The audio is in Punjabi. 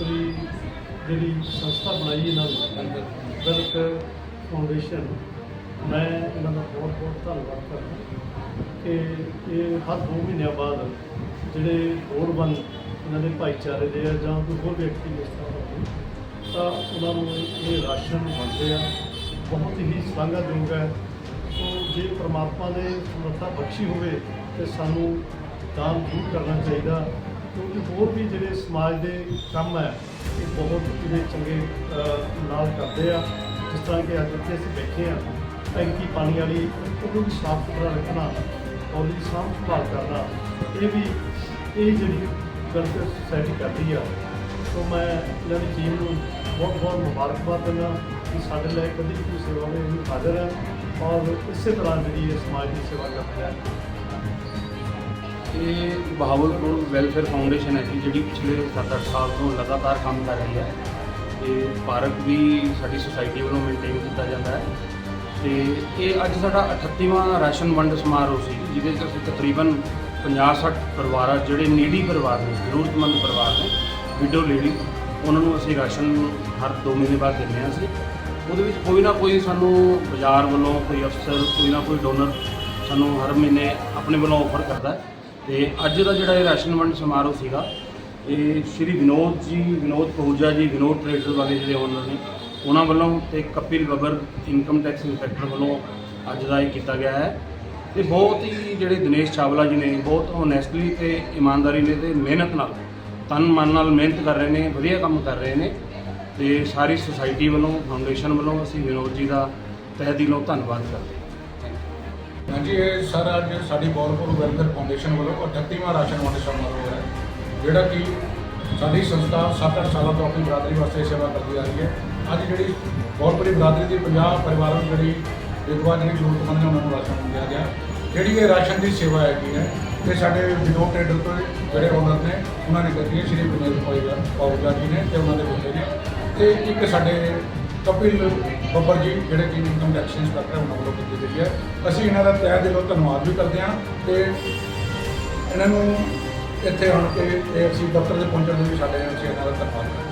ਕੋਈ ਜਿਹੜੀ ਸੰਸਥਾ ਬਣਾਈ ਇਹਨਾਂ ਨੇ ਵੈਲਫੇਅਰ ਫਾਊਂਡੇਸ਼ਨ ਮੈਂ ਇਹਨਾਂ ਦਾ ਬਹੁਤ ਬਹੁਤ ਧੰਨਵਾਦ ਕਰਦਾ ਕਿ ਇਹ ਹਰ ਦੋ ਮਹੀਨਿਆਂ ਬਾਅਦ ਜਿਹੜੇ ਲੋੜਵੰਦ ਇਹਨਾਂ ਦੇ ਭਾਈਚਾਰੇ ਦੇ ਆ ਜਾਂ ਕੋਈ ਹੋਰ ਵਿਅਕਤੀ ਇਸ ਤਰ੍ਹਾਂ ਦਾ ਤਾਂ ਉਹਨਾਂ ਨੂੰ ਇਹ ਰਾਸ਼ਨ ਵੰਡਦੇ ਆ। ਬਹੁਤ ਹੀ ਸ਼ਲਾਘਾਯੋਗ ਹੈ। ਸੋ ਜੇ ਪ੍ਰਮਾਤਮਾ ਨੇ ਸਮਰੱਥਾ ਬਖਸ਼ੀ ਹੋਵੇ, ਤੇ ਸਾਨੂੰ ਦਾਨ ਜ਼ਰੂਰ ਕਰਨਾ ਚਾਹੀਦਾ। ਕਿਉਂਕਿ ਹੋਰ ਵੀ ਜਿਹੜੇ ਸਮਾਜ ਦੇ ਕੰਮ ਹੈ, ਇਹ ਬਹੁਤ ਜਿਹੜੇ ਚੰਗੇ ਨਾਲ ਕਰਦੇ ਆ। ਜਿਸ ਤਰ੍ਹਾਂ ਕਿ ਅੱਜ ਇੱਥੇ ਅਸੀਂ ਬੈਠੇ ਆ ਟੈਂਕੀ ਪਾਣੀ ਵਾਲੀ, ਉਹਨੂੰ ਵੀ ਸਾਫ਼ ਸੁਥਰਾ ਰੱਖਣਾ ਔਰ ਉਹਦੀ ਸਾਂਭ ਸੰਭਾਲ ਕਰਨਾ, ਇਹ ਵੀ, ਇਹ ਜਿਹੜੀ ਵੈਲਫੇਅਰ ਸੁਸਾਇਟੀ ਕਰਦੀ ਆ। ਸੋ ਮੈਂ ਇਹਨਾਂ ਦੀ ਟੀਮ ਨੂੰ ਬਹੁਤ ਬਹੁਤ ਮੁਬਾਰਕਬਾਦ ਦਿੰਦਾ ਕਿ ਸਾਡੇ ਲਈ ਕਦੀ ਵੀ ਕੋਈ ਸੇਵਾ ਦੇ ਲਈ ਹਾਜ਼ਰ ਹੈ ਔਰ ਇਸੇ ਤਰ੍ਹਾਂ ਜਿਹੜੀ ਇਹ ਸਮਾਜ ਦੀ ਸੇਵਾ ਕਰਦੇ ਆ ਇਹ ਬਹਾਵਲਪੁਰ ਵੈਲਫੇਅਰ ਫਾਊਂਡੇਸ਼ਨ ਹੈ ਜੀ, ਜਿਹੜੀ ਪਿਛਲੇ 7-8 ਸਾਲ ਤੋਂ ਲਗਾਤਾਰ ਕੰਮ ਕਰ ਰਹੀ ਹੈ। ਇਹ ਪਾਰਕ ਵੀ ਸਾਡੀ ਸੁਸਾਇਟੀ ਵੱਲੋਂ ਮੇਨਟੇਨ ਕੀਤਾ ਜਾਂਦਾ ਹੈ। ਤੇ ਇਹ ਅੱਜ ਸਾਡਾ 38ਵਾਂ ਰਾਸ਼ਨ ਵੰਡ ਸਮਾਰੋਹ ਸੀ, ਜਿਹਦੇ 'ਚ ਅਸੀਂ ਤਕਰੀਬਨ 50-60 ਪਰਿਵਾਰਾਂ, ਜਿਹੜੇ ਨੀਡੀ ਪਰਿਵਾਰ ਨੇ, ਜ਼ਰੂਰਤਮੰਦ ਪਰਿਵਾਰ ਨੇ ਵਿਡੋ ਲੇਡੀ ਉਹਨਾਂ ਨੂੰ ਅਸੀਂ ਰਾਸ਼ਨ ਹਰ 2 ਮਹੀਨੇ ਬਾਅਦ ਦਿੰਦੇ ਹਾਂ ਅਸੀਂ। ਉਹਦੇ ਵਿੱਚ ਕੋਈ ਨਾ ਕੋਈ ਸਾਨੂੰ ਬਾਜ਼ਾਰ ਵੱਲੋਂ ਕੋਈ ਅਫਸਰ, ਕੋਈ ਨਾ ਕੋਈ ਡੋਨਰ ਸਾਨੂੰ ਹਰ ਮਹੀਨੇ ਆਪਣੇ ਵੱਲੋਂ ਆਫਰ ਕਰਦਾ ਹੈ। ਤੇ ਅੱਜ ਦਾ ਜਿਹੜਾ ਇਹ ਰਾਸ਼ਨ ਵੰਡ ਸਮਾਰੋਹ ਸੀਗਾ, ਇਹ ਸ਼੍ਰੀ ਵਿਨੋਦ ਜੀ, ਵਿਨੋਦ ਪਹੂਜਾ ਜੀ, ਵਿਨੋਦ ਟ੍ਰੇਡਰ ਵਾਲੇ ਜਿਹੜੇ ਓਨਰ ਨੇ, ਉਹਨਾਂ ਵੱਲੋਂ ਤੇ Kapil Babbar income tax inspector ਵੱਲੋਂ ਅੱਜ ਦਾ ਇਹ ਕੀਤਾ ਗਿਆ ਹੈ। ਤੇ ਬਹੁਤ ਹੀ ਜਿਹੜੇ ਦਿਨੇਸ਼ ਚਾਵਲਾ ਜੀ ਨੇ, ਬਹੁਤ ਓਨੈਸਟਲੀ ਤੇ ਇਮਾਨਦਾਰੀ ਨੇ ਤੇ ਮਿਹਨਤ ਨਾਲ, ਤਨ ਮਨ ਨਾਲ ਮਿਹਨਤ ਕਰ ਰਹੇ ਨੇ, ਵਧੀਆ ਕੰਮ ਕਰ ਰਹੇ ਨੇ ਤੇ ਸਾਰੀ ਸੁਸਾਇਟੀ ਵੱਲੋਂ ਫਾਊਂਡੇਸ਼ਨ ਵੱਲੋਂ ਅਸੀਂ ਵਿਨੋਦ ਜੀ ਦਾ ਤਹਿ ਦਿਲੋਂ ਧੰਨਵਾਦ ਕਰਦੇ ਹਾਂ। ਇਹ ਸਰ ਅੱਜ ਸਾਡੀ ਬੋਲਪੁਰ ਵੈਲਫੇਅਰ ਫਾਊਂਡੇਸ਼ਨ ਵੱਲੋਂ 38ਵਾਂ ਰਾਸ਼ਨ ਵੰਡ ਸਮਾਰੋਹ ਹੈ ਜਿਹੜਾ ਕਿ ਸਾਡੀ ਸੰਸਥਾ 7-8 ਸਾਲਾਂ ਤੋਂ ਆਪਣੀ ਬਰਾਦਰੀ ਵਾਸਤੇ ਸੇਵਾ ਕਰਦੀ ਆ ਰਹੀ ਹੈ। ਅੱਜ ਜਿਹੜੀ ਬੋਲਪੁਰੀ ਬਰਾਦਰੀ ਦੀ 50 ਪਰਿਵਾਰਾਂ ਨੂੰ ਜਿਹੜੀ ਵਿਧਵਾ ਜਿਹੜੀ ਜ਼ਰੂਰਤਮੰਦ ਨੇ ਉਹਨਾਂ ਨੂੰ ਰਾਸ਼ਨ ਵੰਡਿਆ ਗਿਆ। ਜਿਹੜੀ ਇਹ ਰਾਸ਼ਨ ਦੀ ਸੇਵਾ ਹੈਗੀ ਹੈ ਤੇ ਸਾਡੇ ਵਿਨੋਦ ਟ੍ਰੇਡਰ ਤੋਂ ਜਿਹੜੇ ਓਨਰ ਨੇ, ਉਹਨਾਂ ਨੇ ਕੀਤੀ ਹੈ, ਸ਼੍ਰੀ ਵਿਨੋਦ ਪਾਉਜਾ ਪਾਉਜਾ ਜੀ ਨੇ ਤੇ ਉਹਨਾਂ ਦੇ ਬੇਟੇ ਨੇ। ਤੇ ਇੱਕ ਸਾਡੇ ਕਪਿਲ ਬੱਬਰ ਜੀ, ਜਿਹੜੇ ਕਿ ਇਨਕਮ ਟੈਕਸ ਇੰਸਪੈਕਟਰ ਉਹਨਾਂ ਵੱਲੋਂ ਕੀਤੀ ਗਈ ਹੈ। ਅਸੀਂ ਇਹਨਾਂ ਦਾ ਤਹਿ ਦਿਲੋਂ ਧੰਨਵਾਦ ਵੀ ਕਰਦੇ ਹਾਂ ਤੇ ਇਹਨਾਂ ਨੂੰ ਇੱਥੇ ਆਣ ਕੇ AFC ਦਫ਼ਤਰ ਦੇ ਪਹੁੰਚਣ ਦੇ ਵੀ ਸਾਡੇ ਅਸੀਂ ਇਹਨਾਂ ਦਾ ਧੰਨਵਾਦ ਕਰਦੇ ਹਾਂ।